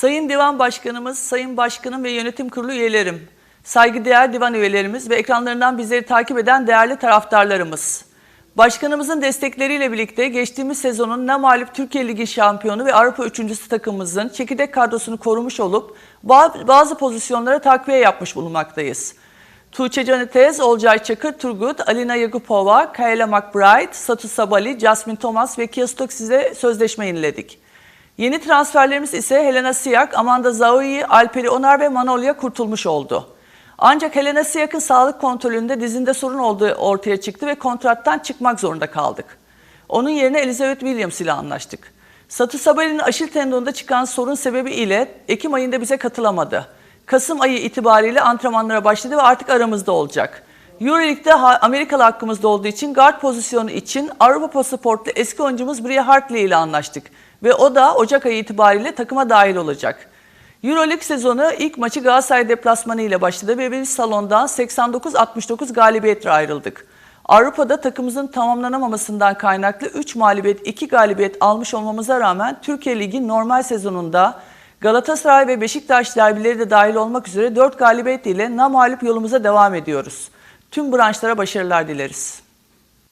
Sayın Divan Başkanımız, Sayın Başkanım ve Yönetim Kurulu üyelerim, saygıdeğer divan üyelerimiz ve ekranlarından bizleri takip eden değerli taraftarlarımız. Başkanımızın destekleriyle birlikte geçtiğimiz sezonun ne mağlup Türkiye Ligi şampiyonu ve Avrupa üçüncüsü takımımızın çekirdek kadrosunu korumuş olup ba- bazı pozisyonlara takviye yapmış bulunmaktayız. Tuğçe Canitez, Olcay Çakır, Turgut, Alina Yagupova, Kayla McBride, Satu Sabali, Jasmine Thomas ve Kia size sözleşme yeniledik. Yeni transferlerimiz ise Helena Siyak, Amanda Zaui, Alperi Onar ve Manolya kurtulmuş oldu. Ancak Helena Siyak'ın sağlık kontrolünde dizinde sorun olduğu ortaya çıktı ve kontrattan çıkmak zorunda kaldık. Onun yerine Elizabeth Williams ile anlaştık. Satu Sabali'nin aşil tendonunda çıkan sorun sebebi ile Ekim ayında bize katılamadı. Kasım ayı itibariyle antrenmanlara başladı ve artık aramızda olacak. Euroleague'de Amerikalı hakkımızda olduğu için guard pozisyonu için Avrupa pasaportlu eski oyuncumuz Bria Hartley ile anlaştık. Ve o da Ocak ayı itibariyle takıma dahil olacak. Euroleague sezonu ilk maçı Galatasaray deplasmanı ile başladı ve biz salondan 89-69 galibiyetle ayrıldık. Avrupa'da takımımızın tamamlanamamasından kaynaklı 3 mağlubiyet, 2 galibiyet almış olmamıza rağmen Türkiye Ligi normal sezonunda Galatasaray ve Beşiktaş derbileri de dahil olmak üzere 4 galibiyet ile namalip yolumuza devam ediyoruz. Tüm branşlara başarılar dileriz.